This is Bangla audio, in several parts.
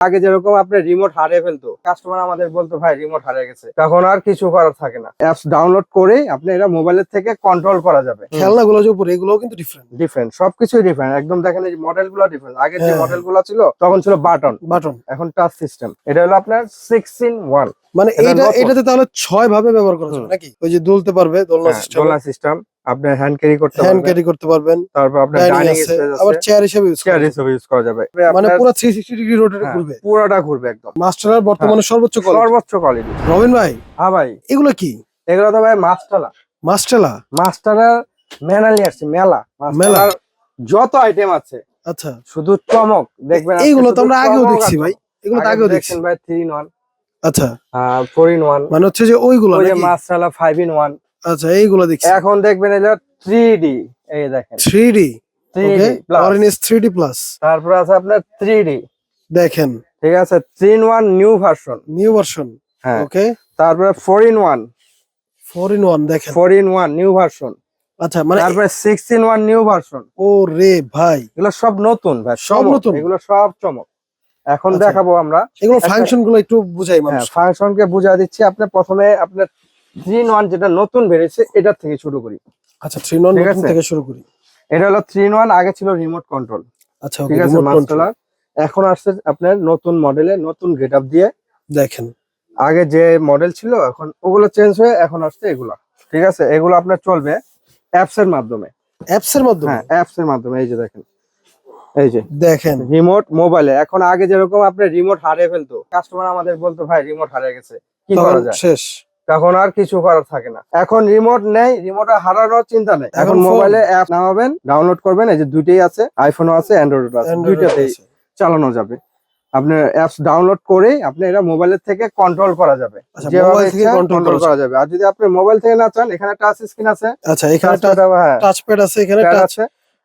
আগে যেরকম আপনার রিমোট হারিয়ে ফেলতো কাস্টমার আমাদের বলতো ভাই রিমোট হারিয়ে গেছে। তখন আর কিছু করার থাকে না। অ্যাপস ডাউনলোড করে আপনি এটা মোবাইলের থেকে কন্ট্রোল করা যাবে। খেলনাগুলো যে উপরে এগুলোও কিন্তু ডিফারেন্ট ডিফারেন্ট সবকিছুই ডিফারেন্ট একদম দেখেন এই মডেলগুলো ডিফারেন্ট আগে যে হ্যাঁ। মডেলগুলো ছিল তখন ছিল বাটন বাটন এখন টাচ সিস্টেম এটা হলো আপনার সিক্স ইন ওয়ান মানে এটা এইটা এটাতে তাহলে ছয় ভাবে ব্যবহার করা যাবে নাকি? ওই যে দুলতে পারবে দোলনা সিস্টেম দোলনা সিস্টেম আপনি হ্যান্ড ক্যারি করতে হ্যান্ড ক্যারি করতে পারবেন। তারপর আপনার ডাইনিং স্পেস আবার চেয়ার হিসেবে ইউজ চেয়ার হিসেবে ইউজ করা যাবে। মানে পুরো থ্রি সিক্সটি ডিগ্রি রোটেট হ্যাঁ, ঘুরবে। পুরোটা ঘুরবে একদম। মাস্টার বর্তমানে সর্বোচ্চ কোয়ালিটি সর্বোচ্চ কোয়ালিটি রবিন ভাই হ্যাঁ ভাই। এগুলো কি? এগুলো তো ভাই মাস্টালা। মাস্টেলা? মাস্টারের মেলা নিয়ে আসছে মেলা। মেলা। যত আইটেম আছে। আচ্ছা। শুধু চমক দেখবেন এইগুলো তো আমরা আগেও দেখছি ভাই। এগুলো তো আগেও দেখছি। ভাই থ্রি ইন ওয়ান আচ্ছা। ফোর ইন ওয়ান মানে হচ্ছে যে ওইগুলো ওই যে নাকি? মাস্টালা ফাইভ ইন ওয়ান আচ্ছা এইগুলো দেখছি। এখন দেখবেন এটা থ্রি ডি এই দেখেন। Three D three okay D orange three D plus তারপর আছে আপনার থ্রি ডি দেখেন। ঠিক আছে three in one new version new version হ্যাঁ। ওকে তারপরে four in one four in one দেখেন। Four in one new version আচ্ছা মানে তারপরে six in one new version ও রে ভাই। এগুলো সব নতুন ভাই সব নতুন? এগুলো সব চমক। এখন আচ্ছা। দেখাবো আমরা। এগুলো ফাংশনগুলো একটু বুঝাই মানুষ হ্যাঁ ফাংশনকে বুঝা দিচ্ছি। আপনি প্রথমে আপনার থ্রি ওয়ান যেটা নতুন বেরিয়েছে এটার থেকে শুরু করি। আচ্ছা থ্রি নতুন থেকে শুরু করি। এটা হলো থ্রি ওয়ান আগে ছিল রিমোট কন্ট্রোল আচ্ছা ঠিক আছে মাস্টার এখন আসছে আপনার নতুন মডেলে নতুন গেট আপ দিয়ে। দেখেন। আগে যে মডেল ছিল এখন ওগুলো চেঞ্জ হয়ে এখন আসছে এগুলা। ঠিক আছে? এগুলো আপনার চলবে অ্যাপস এর মাধ্যমে। অ্যাপস এর মাধ্যমে? হ্যাঁ অ্যাপস এর মাধ্যমে এই যে দেখেন। এই যে। দেখেন। রিমোট মোবাইলে এখন আগে যেরকম আপনার রিমোট হারিয়ে ফেলতো কাস্টমার আমাদের বলতো ভাই রিমোট হারিয়ে গেছে। কি করা যায়? শেষ। তখন আর কিছু করার থাকে না। এখন রিমোট নেই রিমোট হারানোর চিন্তা নেই। এখন। মোবাইলে অ্যাপ নামাবেন ডাউনলোড করবেন এই যে দুইটাই আছে আইফোনও আছে অ্যান্ড্রয়েডও আছে দুইটাতেই চালানো যাবে। আপনার অ্যাপস ডাউনলোড করেই আপনি এটা মোবাইলের থেকে কন্ট্রোল করা যাবে। আচ্ছা, যেভাবে control করা যাবে। আর যদি আপনি মোবাইল থেকে না চান এখানে টাচ স্ক্রিন আছে। আচ্ছা এখানে হ্যাঁ, টাচপ্যাড আছে এখানে টাচ আছে।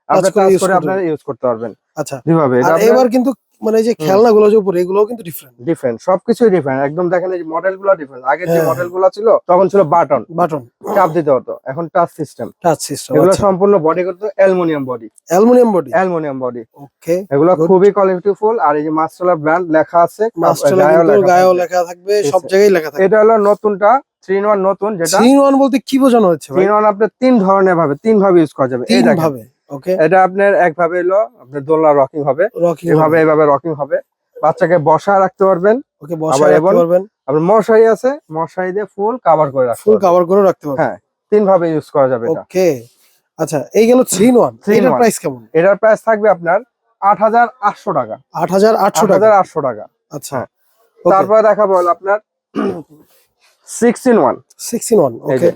আপনি টাচ করে আপনারা ইউজ করতে পারবেন। আচ্ছা। যেভাবে এবার কিন্তু মানে এই যে খেলনাগুলো যে উপরে এগুলোও কিন্তু ডিফারেন্ট ডিফারেন্ট সবকিছুই ডিফারেন্ট একদম দেখেন এই মডেলগুলো ডিফারেন্ট আগে যে হ্যাঁ। মডেলগুলো ছিল তখন ছিল বাটন বাটন চাপ দিতে হতো। এখন টাচ সিস্টেম টাচ সিস্টেম এগুলো সম্পূর্ণ বডি করতো aluminium body aluminium body aluminium body okay এগুলো. খুবই কোয়ালিটিফুল আর এই যে মাস্টার ব্র্যান্ড লেখা আছে মাস্টার গায়েও লেখা থাকবে। সব জায়গায় লেখা থাকবে। এটা হলো নতুনটা থ্রি ওয়ান নতুন যেটা থ্রি ওয়ান বলতে কি বোঝানো হচ্ছে ভাই? থ্রি ওয়ান আপনার তিন ধরনের ভাবে তিন ভাবে ইউজ করা যাবে। এই ভাবে? ওকে? এটা আপনার এক ভাবে এলো আপনার দোলনা রকিং হবে। রকিং এভাবে এভাবে রকিং হবে। বাচ্চাকে বসা রাখতে পারবেন। ওকে বসে রাখতে পারবেন। আপনার মশারি আছে মশারি দিয়ে ফুল কাভার করে রাখতে ফুল কভার করে রাখতে পারবেন। হ্যাঁ তিন ভাবে ইউজ করা যাবে এটা। ওকে আচ্ছা এই গেল থ্রি ওয়ান Three in এটার one। প্রাইস কেমন? এটার প্রাইস থাকবে আপনার আট হাজার আটশো টাকা। আট হাজার আটশো আট টাকা হাজার আটশো টাকা। আচ্ছা হ্যাঁ। তারপরে দেখাবো আপনার six in one six in one এই ওকে যে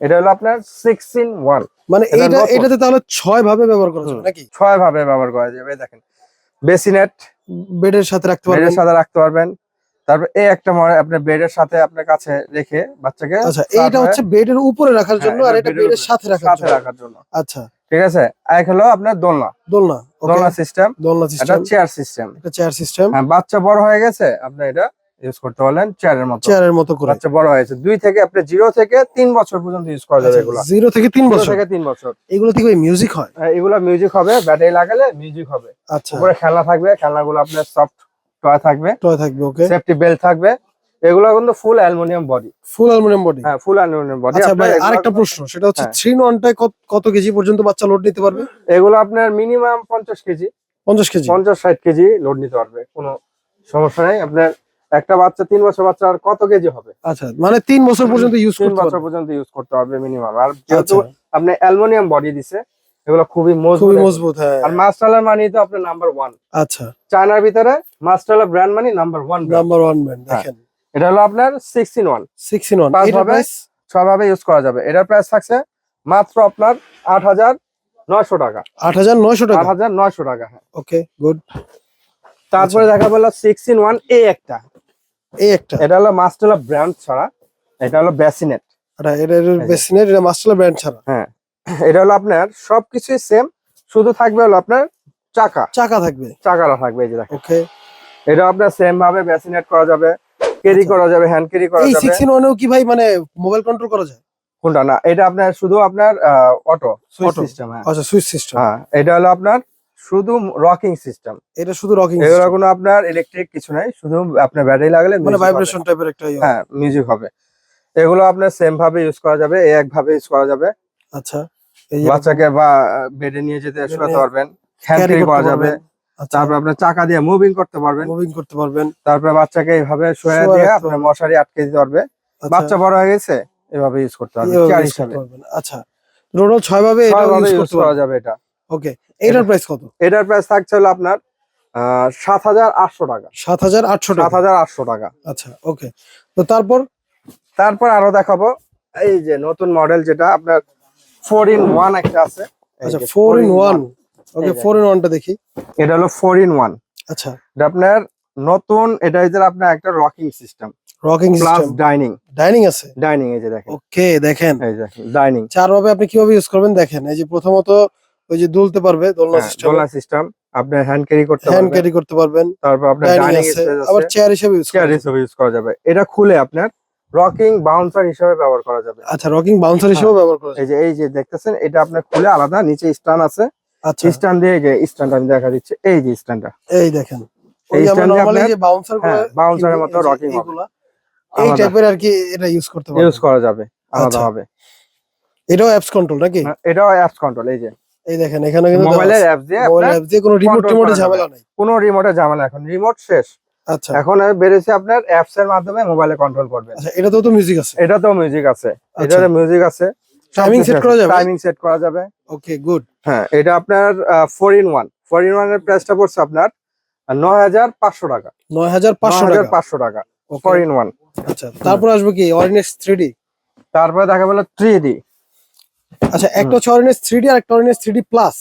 এটা হলো আপনার সিক্স ইন ওয়ান মানে এটা এটা এটাতে তাহলে ছয় ভাবে ব্যবহার করা যাবে নাকি? ছয় ভাবে ব্যবহার করা যাবে দেখেন। বেসিনেট। বেডের সাথে রাখতে পারবেন। বেডের সাথে রাখতে পারবেন। তারপর এই একটা মনে আপনার বেডের সাথে আপনার কাছে রেখে বাচ্চাকে আচ্ছা এইটা হচ্ছে বেডের উপরে রাখার জন্য হ্যাঁ, আর এটা বেডের সাথে রাখার জন্য। রাখার জন্য। আচ্ছা। ঠিক আছে? এক হলো আপনার দোলনা। দোলনা দোলনা সিস্টেম দোলনা এটা চেয়ার সিস্টেম এটা চেয়ার সিস্টেম হ্যাঁ বাচ্চা বড় হয়ে গেছে আপনি এটা ইউজ করতে পারলেন চেয়ারের মতো। চেয়ারের মতো করে। বাচ্চা বড় হয়েছে। দুই থেকে আপনি জিরো থেকে তিন বছর পর্যন্ত ইউজ করা যাবে এগুলো। জিরো থেকে তিন বছর? থেকে তিন বছর। এগুলো থেকে মিউজিক হয়? হ্যাঁ, এগুলো মিউজিক হবে ব্যাটারি লাগালে মিউজিক হবে। আচ্ছা। উপরে খেলনা থাকবে খেলনাগুলো আপনার সফট টয় থাকবে। টয় থাকবে ওকে সেফটি বেল্ট থাকবে। এগুলো কিন্তু full aluminium body full aluminium body হ্যাঁ ফুল অ্যালুমিনিয়াম বডি আচ্ছা ভাই আরেকটা প্রশ্ন সেটা হচ্ছে হ্যাঁ। থ্রি ওয়ানটায় কত কেজি পর্যন্ত বাচ্চা লোড নিতে পারবে? এগুলো আপনার মিনিমাম পঞ্চাশ কেজি। পঞ্চাশ কেজি? পঞ্চাশ ষাট কেজি লোড নিতে পারবে কোনো সমস্যা নেই। আপনার একটা বাচ্চা তিন বছর বাচ্চা আর কত কেজি হবে? আচ্ছা মানে তিন বছর পর্যন্ত ইউজ করতে বছর পর্যন্ত ইউজ করতে হবে মিনিমাম আর যেহেতু আচ্ছা। আপনি অ্যালুমিনিয়াম বডি দিছে এগুলো খুবই মজবুত মজবুত হ্যাঁ। আর মাস্টালার মানি তো আপনার নাম্বার ওয়ান আচ্ছা। চায়নার ভিতরে মাস্টালার ব্র্যান্ড মানি নাম্বার ওয়ান নাম্বার ওয়ান হ্যাঁ। দেখেন। এটা হলো আপনার six in one six in one পাঁচ এটা ভাবে? প্রাইস সবভাবে ইউজ করা যাবে। এটার প্রাইস থাকছে মাত্র আপনার আট হাজার নয়শো টাকা। আট হাজার নয়শো আট টাকা হাজার নয়শো টাকা হ্যাঁ। ওকে গুড তারপরে। দেখা পেল সিক্স ইন ওয়ান এ একটা। এই একটা। এটা হলো মাস্টার ব্র্যান্ড ছাড়া এটা হলো ব্যাসিনেট এটা এটা মাস্টার ব্র্যান্ড ছাড়া। হ্যাঁ এটা হলো আপনার সবকিছুই সেম শুধু থাকবে হলো আপনার চাকা। চাকা থাকবে। চাকাটা থাকবে এই যে দেখেন। ওকে এটা আপনার সেম ভাবে ব্যাসিনেট করা যাবে ক্যারি আচ্ছা। করা যাবে হ্যান্ড ক্যারি করা এই যাবে। ইন ওয়ানেও কি ভাই মানে মোবাইল কন্ট্রোল করা যায়? কোনটা? না এটা আপনার শুধু আপনার অটো সুইচ সিস্টেম হ্যাঁ। আচ্ছা সুইচ সিস্টেম হ্যাঁ এটা হলো আপনার শুধু রকিং সিস্টেম এটা শুধু রকিং এগুলো কোনো আপনার ইলেকট্রিক কিছু নাই শুধু আপনার ব্যাটারি লাগালে মানে ভাইব্রেশন টাইপের একটা ইয়ে। হ্যাঁ মিউজিক হবে। এগুলো আপনার সেম ভাবে ইউজ করা যাবে এক ভাবে ইউজ করা যাবে। আচ্ছা এই বাচ্চাকে বা বেডে নিয়ে যেতে শোয়াতে পারবেন হ্যান্ড carry ক্যারি করতে করা যাবে। আচ্ছা। তারপর আপনার চাকা দিয়ে মুভিং করতে পারবেন। মুভিং করতে পারবেন। তারপর বাচ্চাকে এইভাবে শুয়ে দিয়ে আপনার মশারি আটকে দিতে পারবে। আচ্ছা, বাচ্চা বড় হয়ে গেছে এভাবে ইউজ করতে পারবে চেয়ার হিসাবে। আচ্ছা টোটাল ছয় ভাবে এটা ইউজ করা যাবে এটা। ওকে এটার প্রাইস কত? এটার প্রাইস থাকছে হলো আপনার সাত হাজার আটশো টাকা। সাত হাজার আটশো সাত হাজার আটশো টাকা। আচ্ছা ওকে। তো তারপর? তারপর আরও দেখাবো এই যে নতুন মডেল যেটা আপনার ফোর ইন ওয়ান একটা আছে। আচ্ছা four in one okay four in ওয়ানটা দেখি। এটা হলো ফোর ইন ওয়ান আচ্ছা। এটা আপনার নতুন এটা হচ্ছে আপনার একটা rocking system rocking plus dining dining আছে? ডাইনিং এই যে দেখেন। ওকে দেখেন। এই যে ডাইনিং চার ভাবে আপনি কীভাবে ইউজ করবেন দেখেন। এই যে প্রথমত ওই যে দুলতে পারবে দোলনা সিস্টেম দোলনা সিস্টেম আপনি হ্যান্ড ক্যারি করতে পারবেন। হ্যান্ড ক্যারি করতে পারবেন। তারপর আপনার ডাইনিং স্পেস আবার চেয়ার হিসেবে ইউজ চেয়ার হিসেবে ইউজ করা যাবে। এটা খুলে আপনার রকিং বাউন্সার হিসেবে ব্যবহার করা যাবে। আচ্ছা রকিং বাউন্সার হিসেবে ব্যবহার করা এই যে এই যে দেখতেছেন এটা আপনার খুলে আলাদা নিচে স্ট্যান্ড আছে। আচ্ছা। স্ট্যান্ড দিয়ে যে স্ট্যান্ড আমি দেখা দিচ্ছি এই যে স্ট্যান্ডটা এই দেখেন। এই এ নরমালি যে বাউন্সার হ্যাঁ, bouncer এর মতো রকিং হবে। এই। টাইপের আর কি এটা ইউজ করতে পারবেন। ইউজ করা যাবে আলাদা আচ্ছা। হবে। এটাও অ্যাপস কন্ট্রোল নাকি? হ্যাঁ, এটাও অ্যাপস কন্ট্রোল এই যে। এই দেখেন এখানে কিন্তু মোবাইলের অ্যাপ দিয়ে মোবাইল অ্যাপ দিয়ে কোনো রিমোট টিমোটে ঝামেলা নাই। কোনো রিমোটে ঝামেলা এখন। রিমোট শেষ। আচ্ছা। এখন বেড়েছে আপনার অ্যাপস এর মাধ্যমে মোবাইলে কন্ট্রোল করবেন। আচ্ছা এটাতেও তো মিউজিক আছে। এটাতেও মিউজিক আছে। আচ্ছা। এটাতে মিউজিক আছে। Timing set করা যাবে? টাইমিং সেট করা যাবে। ওকে গুড হ্যাঁ এটা আপনার four in one four in ওয়ানের প্রাইসটা পড়ছে আপনার নয় হাজার পাঁচশো টাকা। নয় হাজার পাঁচশো নয় হাজার টাকা পাঁচশো টাকা। Okay, ফোর ইন ওয়ান আচ্ছা তারপর আসবে কি? অরিনেক্স থ্রি ডি তারপরে দেখা গেল থ্রি ডি আচ্ছা একটা হচ্ছে থ্রি আর একটা অরিনেক্স থ্রি ডি প্লাস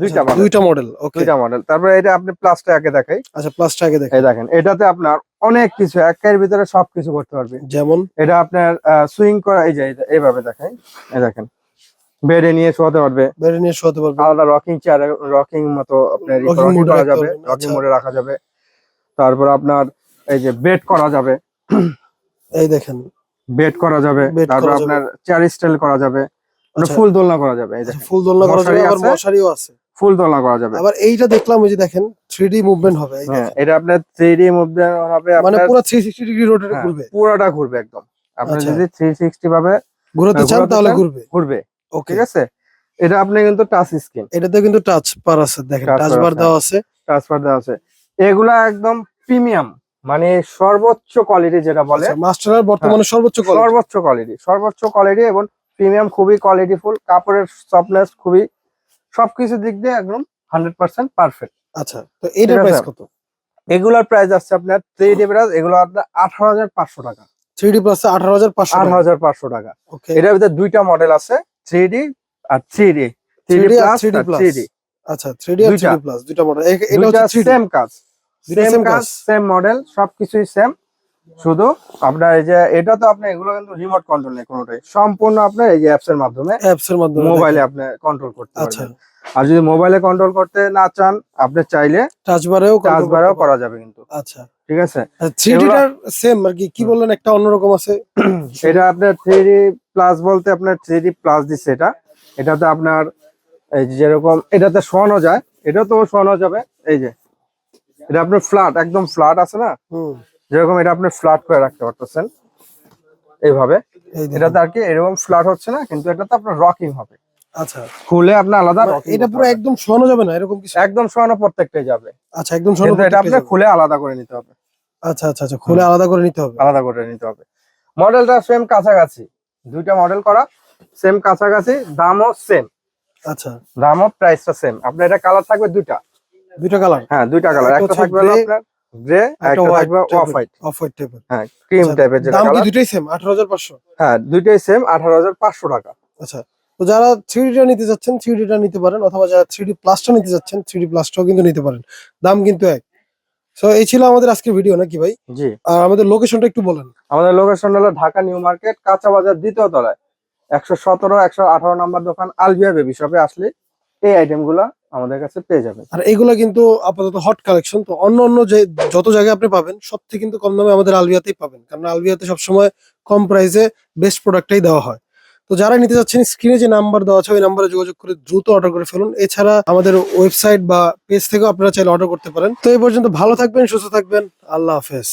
দুইটা মডেল দুইটা মডেল ওকে দুইটা মডেল তারপরে এটা আপনি প্লাসটা একে দেখাই। আচ্ছা প্লাসটা আগে দেখেন এই দেখেন এটাতে আপনার অনেক কিছু একের ভিতরে সবকিছু করতে পারবে। যেমন? এটা আপনার সুইং করা এই যে এইভাবে দেখাই। এই দেখেন বেডে নিয়ে শোয়াতে পারবে। বেড়ে নিয়ে শোতে পারবে। আলাদা রকিং চেয়ার রকিং মতো আপনার রকিং এ করা যাবে রকিং আচ্ছা। মোডে রাখা যাবে। তারপর আপনার এই যে বেড করা যাবে। এই দেখেন। বেড করা যাবে। তারপর আপনার চেয়ার স্টাইল করা যাবে। মানে আচ্ছা। ফুল দোলনা করা যাবে এই দেখেন ফুল দোলনা করা যাবে আবার মশারিও আছে। ফুল দোলনা করা যাবে। আবার এইটা দেখলাম ওই যে দেখেন মুভমেন্ট হবে হ্যাঁ। এটা আপনার মুভমেন্ট হবে মানে পুরো থ্রি সিক্সটি ডিগ্রি রোটেট হ্যাঁ, ঘুরবে। পুরোটা ঘুরবে একদম। আপনি আচ্ছা। যদি থ্রি সিক্সটি ভাবে ঘুরাতে চান তাহলে ঘুরবে। ঘুরবে। ওকে ঠিক আছে? এটা আপনি কিন্তু টাচ স্ক্রিন এটাতে কিন্তু টাচ বার আছে দেখেন টাচ বার দেওয়া আছে। দেওয়া আছে। এগুলা একদম প্রিমিয়াম মানে সর্বোচ্চ কোয়ালিটি যেটা বলে। মাস্টার বর্তমানে সর্বোচ্চ সর্বোচ্চ কোয়ালিটি সর্বোচ্চ কোয়ালিটি এবং প্রিমিয়াম খুবই কোয়ালিটিফুল কাপড়ের সফটনেস খুবই সবকিছু দিক দিয়ে একদম হান্ড্রেড পার্সেন্ট পারফেক্ট আচ্ছা তো এটার প্রাইস কত? এগুলোর প্রাইস আসছে আপনার থ্রি ডি প্রাইস এগুলো আপনার আঠারো হাজার পাঁচশো টাকা। থ্রি ডি প্লাস আঠারো হাজার পাঁচশো আঠারো হাজার পাঁচশো টাকা। ওকে এটার ভিতরে দুইটা মডেল আছে থ্রি ডি আর three D three D plus three D আচ্ছা থ্রি ডি আর থ্রি ডি প্লাস দুইটা মডেল এটা হচ্ছে সেম কাজ। সেম কাজ কাজ। সেম মডেল সবকিছুই সেম শুধু আপনার এই যে এটা তো আপনি এগুলো কিন্তু রিমোট কন্ট্রোল নেই কোনোটাই। সম্পূর্ণ আপনার এই যে অ্যাপস এর মাধ্যমে অ্যাপস এর মাধ্যমে মোবাইলে আপনি কন্ট্রোল করতে আচ্ছা। পারবেন আর যদি মোবাইলে কন্ট্রোল করতে না চান আপনি চাইলে টাচ বারেও চার্জ বারেও করা যাবে কিন্তু। আচ্ছা। ঠিক আছে? থ্রি এগুলো- ডিটার সেম আর কি কি বললেন? একটা অন্যরকম আছে। এটা আপনার থ্রি ডি প্লাস বলতে আপনার থ্রি ডি প্লাস দিচ্ছে এটা। এটাতে আপনার এই যে যেরকম এটাতে শোয়ানো যায়। এটাতেও শোয়ানো যাবে। এই যে এটা আপনার ফ্ল্যাট একদম ফ্ল্যাট আছে না? হুম। যেরকম এটা আপনি ফ্ল্যাট করে রাখতে পারতেছেন এইভাবে। এটাতে আর কি এরকম ফ্ল্যাট হচ্ছে না কিন্তু এটাতে আপনার রকিং হবে। আচ্ছা। খুলে আপনার আলাদা মানে এটা পুরো একদম যাবে না? এরকম কিছু? একদম প্রত্যেকটাই যাবে। আচ্ছা একদম এটা। খুলে আলাদা করে নিতে হবে। আচ্ছা আচ্ছা আচ্ছা খুলে আলাদা করে নিতে হবে। আলাদা করে নিতে হবে। মডেলটা সেম কাছাকাছি। দুইটা মডেল করা সেম কাছাকাছি দামও সেম আচ্ছা। দামও প্রাইসটা সেম আপনার এটা কালার থাকবে দুইটা। দুইটা কালার হ্যাঁ দুইটা কালার একটা একটা থাকবে আপনার গ্রে একটা থাকবে অফ হোয়াইট অফ হোয়াইট টাইপের হ্যাঁ ক্রিম টাইপের যেটা দাম কি কালার সেম হ্যাঁ সেম হাজার পাঁচশো টাকা। আচ্ছা তো যারা নিতে যাচ্ছেন নিতে পারেন অথবা যারা থ্রি ডি প্লাসটা নিতে যাচ্ছেন প্লাসটাও কিন্তু নিতে পারেন। দাম কিন্তু এক। তো এই ছিল আমাদের আজকের ভিডিও নাকি ভাই? জি। আর আমাদের লোকেশনটা একটু বলেন। আমাদের লোকেশন হলো ঢাকা নিউ মার্কেট কাঁচা বাজার দ্বিতীয় তলায়। একশো সতেরো একশো আঠারো নাম্বার দোকান আলবিয়া বেবি শপে আসলে এই আইটেমগুলা আমাদের কাছে পেয়ে যাবেন। আর এগুলা কিন্তু আপাতত হট কালেকশন তো অন্য অন্য যে যত জায়গায় আপনি পাবেন সব থেকে কিন্তু কম দামে আমাদের আলবিয়াতেই পাবেন। কারণ আলবিয়াতে সবসময় কম প্রাইসে বেস্ট প্রোডাক্টটাই দেওয়া হয়। তো যারা নিতে যাচ্ছেন স্ক্রিনে যে নাম্বার দেওয়া আছে, ওই নাম্বারে যোগাযোগ করে দ্রুত অর্ডার করে ফেলুন। এছাড়া আমাদের ওয়েবসাইট বা পেজ থেকেও আপনারা চাইলে অর্ডার করতে পারেন। তো এই পর্যন্ত ভালো থাকবেন, সুস্থ থাকবেন। আল্লাহ হাফেজ।